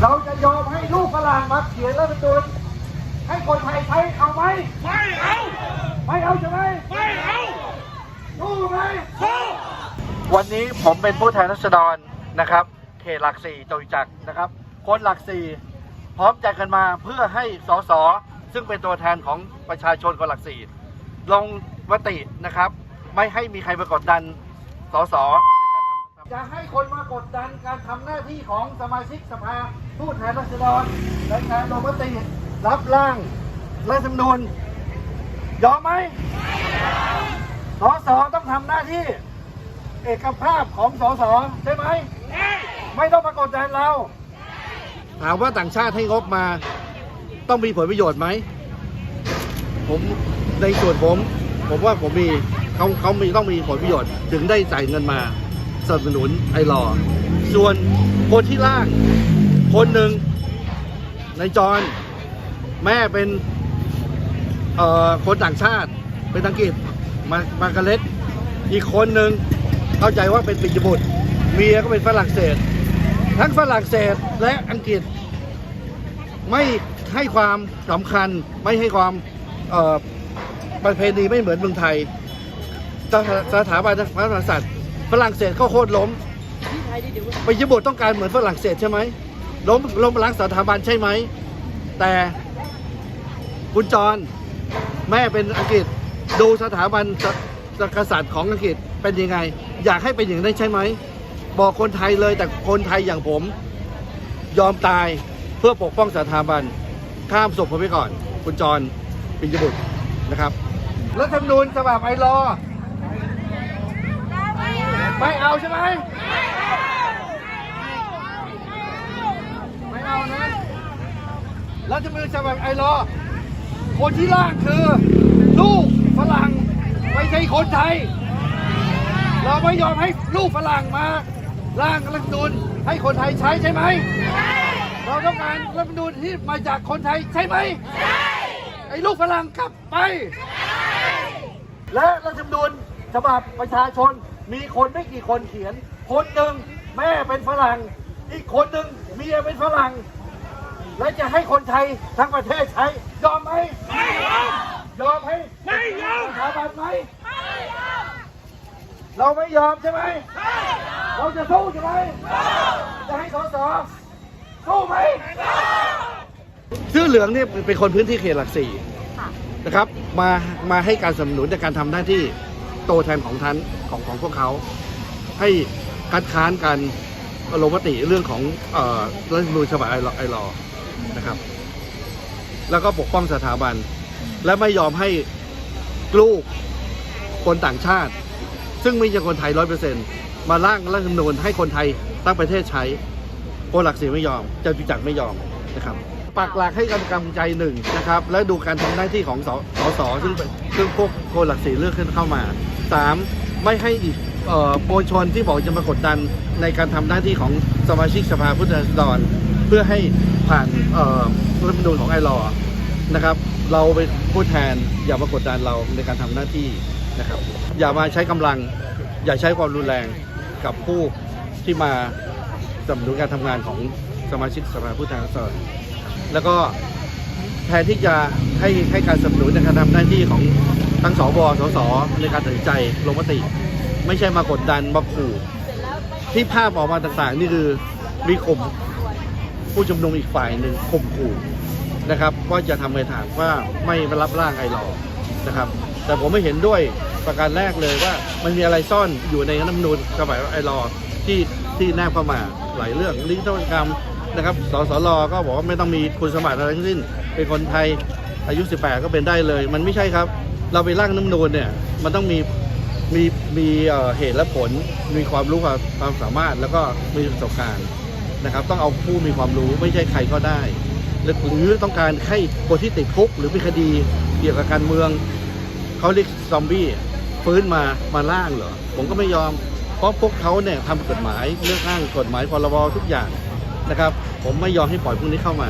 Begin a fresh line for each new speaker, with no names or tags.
เราจะยอมให้ลูกฝรั่งมาเขียนรัฐธรรมนูญให้คนไทยใช้เอาไหม
ไม่เอา
ไม่เอาใช่ไหม
ไม่เอา
สู้ไหม
สู้
วันนี้ผมเป็นผู้แทนรัษฎรนะครับ เขตหลักสี่จตุจักรนะครับ คนหลักสี่พร้อมใจกันมาเพื่อให้สสซึ่งเป็นตัวแทนของประชาชนคนหลักสี่ลงมตินะครับ ไม่ให้มีใครมากดดันสสในการทำ จะให้คนมากดดันการทำหน้าที่ของสมาชิกสภาผู้แทนราษฎรในการลงมติรับร่างรัฐธรรมนูญยอมไหมสสต้องทำหน้าที่ เอกภาพของสสใช่ไหม ไม่ต้องมากดดันเรา ถามว่าต่างชาติให้งบมา ต้องมีผลประโยชน์ไหม ผมในส่วนผม ผมว่าผมมีเขาเขามีต้องมีผลประโยชน์ ถึงได้จ่ายเงินมา สนับสนุนไอรอส่วนคนที่ล่าง คนหนึ่งในจอนแม่เป็นคนต่างชาติเป็นอังกฤษมามาการเล็ตอีกคนหนึ่งเข้าใจว่าเป็นปิยบุตรเมียก็เป็นฝรั่งเศส ทั้งฝรั่งเศสและอังกฤษ ไม่ให้ความสำคัญไม่ให้ความประเพณีไม่เหมือนเมืองไทยสถาสถาบันพระมหากษัตริย์ ฝรั่งเศสก็โคตรล้มไปิยบุตรต้องการเหมือนฝรั่งเศสใช่ไหมล้มล้มล้างสถาบันใช่ไหม แต่คุณจรแม่เป็นอังกฤษดูสถาบันกษัตริย์ของอังกฤษเป็นยังไง อยากให้เป็นอย่างนั้นใช่ไหม บอกคนไทยเลยแต่คนไทยอย่างผม ยอมตายเพื่อปกป้องสถาบัน ข้ามศพผมไปก่อน คุณจรปิญบุตรนะครับ รัฐธรรมนูญฉบับไอรอ ไม่เอาใช่ไหมไม่เอานะรัฐธรรมนูญฉบับไอรอคนที่ล่างคือลูกฝรั่งไม่ใช่คนไทย เราไม่ยอมให้ลูกฝรั่งมาร่างรัฐมนูญให้คนไทยใช้ใช่ไหม เราต้องการรัฐมนูญที่มาจากคนไทยใช่ไหมไอ้ลูกฝรั่งกลับไป และรัฐมนูญฉบับประชาชน มีคนไม่กี่คนเขียน คนหนึ่งแม่เป็นฝรั่ง อีกคนหนึ่งเมียเป็นฝรั่ง และจะให้คนไทยทั้งประเทศใช้ยอมไหม
ไม่ยอม
ยอมให้
ไม่ยอม
สถาบันไหมเราไม่ยอมใช่ไหมเราจะสู้ใช่ไหมจะให้สสสู้ไหมเสื้อเหลืองเนี่ยเป็นคนพื้นที่เขตหลักสี่นะครับ มามาให้การสนับสนุนในการทำหน้าที่ ตัวแทนของท่านของของพวกเขา ให้คัดค้านการลงมติเรื่องของเอ่อรัฐธรรมนูญฉบับไอรอไอรอว์นะครับ แล้วก็ปกป้องสถาบัน และไม่ยอมให้ลูกคนต่างชาติ ซึ่งไม่ใช่คนไทยร้อยเปอร์เซ็นต์มาร่างรัฐธรรมนูญให้คนไทยตั้งประเทศใช้โคนหลักสีไม่ยอมเจตุจักรไม่ยอมนะครับปักหลักให้กันกำใจหนึ่งนะครับ และดูการทำหน้าที่ของสสซึ่งซึ่งพวกโคหลักสีเลือกขึ้นเข้ามา สามไม่ให้อีกมวลชนที่บอกจะมากดดันในการทำหน้าที่ของสมาชิกสภาผู้แทนราษฎรเพื่อให้ผ่านรัฐธรรมนูญของไอรอว์นะครับ เราเป็นผู้แทนอย่ามากดดันเราในการทำหน้าที่นะครับ อย่ามาใช้กำลัง อย่าใช้ความรุนแรงกับผู้ที่มาสนับสนุนการทำงานของสมาชิกสภาผู้แทนราษฎรแล้วก็แทนที่จะให้ให้การสนับสนุนในการทำหน้าที่ของ ทั้งสวสสในการตัดสินใจลงมติ ไม่ใช่มากดดันมาขู่ที่ภาพออกมาต่างๆ นี่คือมีกลุ่มผู้ชุมนุมอีกฝ่ายหนึ่งข่มขู่นะครับว่าจะทำในทางว่าไม่รับร่างไอรอว์นะครับ แต่ผมไม่เห็นด้วยประการแรกเลยว่ามันมีอะไรซ่อนอยู่ในรัฐธรรมนูญฉบับไอรอว์ที่ที่แนบเข้ามาหลายเรื่องลิงก์ธุรกรรมนะครับสสรก็บอกว่าไม่ต้องมีคุณสมบัติอะไรทั้งสิ้น เป็นคนไทยอายุ 18 ก็เป็นได้เลย มันไม่ใช่ครับ เราไปร่างรัฐธรรมนูญเนี่ยมันต้องมีมีมีเหตุและผล มีความรู้ความความสามารถแล้วก็มีประสบการณ์นะครับ ต้องเอาผู้มีความรู้ไม่ใช่ใครก็ได้หรือหรือต้องการให้คนที่ติดคุกหรือมีคดีเกี่ยวกับการเมืองเขาเรียกซอมบี้ฟื้นมามาล่างเหรอผมก็ไม่ยอม เพราะพวกเขาเนี่ยทำกฎหมายเลือกอ้างกฎหมายพรบทุกอย่างนะครับ ผมไม่ยอมให้ปล่อยพวกนี้เข้ามา